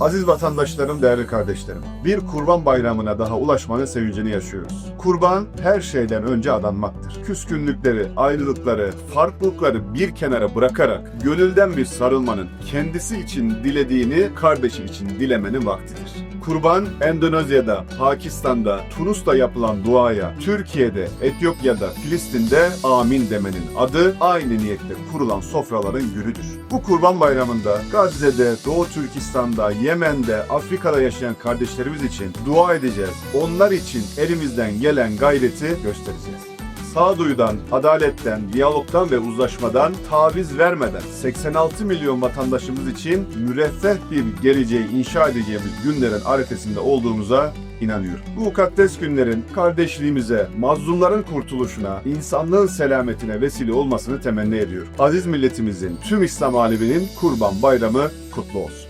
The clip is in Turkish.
Aziz vatandaşlarım, değerli kardeşlerim. Bir kurban bayramına daha ulaşmanın sevincini yaşıyoruz. Kurban her şeyden önce adanmaktır. Küskünlükleri, ayrılıkları, farklılıkları bir kenara bırakarak gönülden bir sarılmanın kendisi için dilediğini kardeşi için dilemenin vaktidir. Kurban Endonezya'da, Pakistan'da, Tunus'ta yapılan duaya, Türkiye'de, Etiyopya'da, Filistin'de amin demenin adı aynı niyette kurulan sofraların günüdür. Bu kurban bayramında Gazze'de, Doğu Türkistan'da, Yemen'de, Afrika'da yaşayan kardeşlerimiz için dua edeceğiz. Onlar için elimizden gelen gayreti göstereceğiz sağduyudan, adaletten, diyalogtan ve uzlaşmadan taviz vermeden 86 milyon vatandaşımız için müreffeh bir geleceği inşa edeceğimiz günlerin arifesinde olduğumuza inanıyorum. Bu mukaddes günlerin kardeşliğimize, mazlumların kurtuluşuna, insanlığın selametine vesile olmasını temenni ediyorum. Aziz milletimizin, tüm İslam aleminin Kurban Bayramı kutlu olsun.